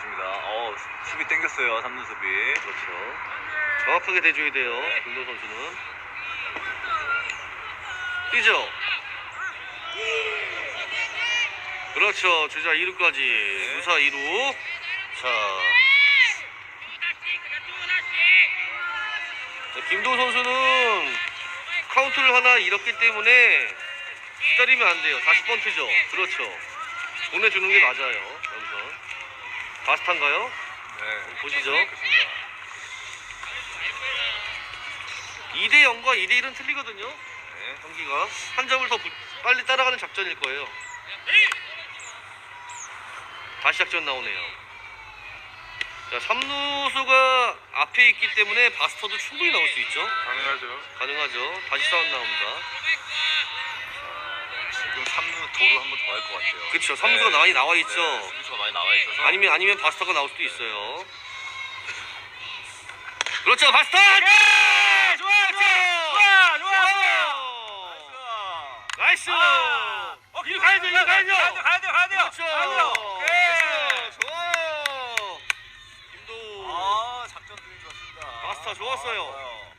좋습니다. 어, 수비 땡겼어요. 3루 수비. 그렇죠. 정확하게 대줘야 돼요. 네. 김도 선수는. 뛰죠. 그렇죠. 주자 2루까지. 네. 무사 2루. 자. 자, 김도 선수는 카운트를 하나 잃었기 때문에 기다리면 안 돼요. 다시 번트죠. 그렇죠. 보내주는 게 맞아요. 바스탄가요? 네. 보시죠. 그렇습니다. 2대 0과 2대 1은 틀리거든요. 네. 경기가 한 점을 더 부- 빨리 따라가는 작전일 거예요. 다시 작전 나오네요. 자, 3루수가 앞에 있기 때문에 바스터도 충분히 나올 수 있죠. 가능하죠. 가능하죠. 다시 싸움 나옵니다. 지금 3루 도루 한 번 더 할 것 같아요. 그쵸. 3루수가 많이 나와 있죠. 네, 수비수가 많이 나와 있어서. 아니면 아니면 바스터가 나올 수도 있어요. 그렇죠. 바스터! 네! 좋아, 좋아, 좋아, 나이스! 아, 어, 이리 가야죠, 이리 가야죠. 가야 돼, 가야 돼, 가야 돼요. 그렇죠. 가야 돼요. 오케이. 됐어요. 좋아요. 김도 아, 작전 되게 좋았습니다. 마스터 좋았어요. 아, 좋아요.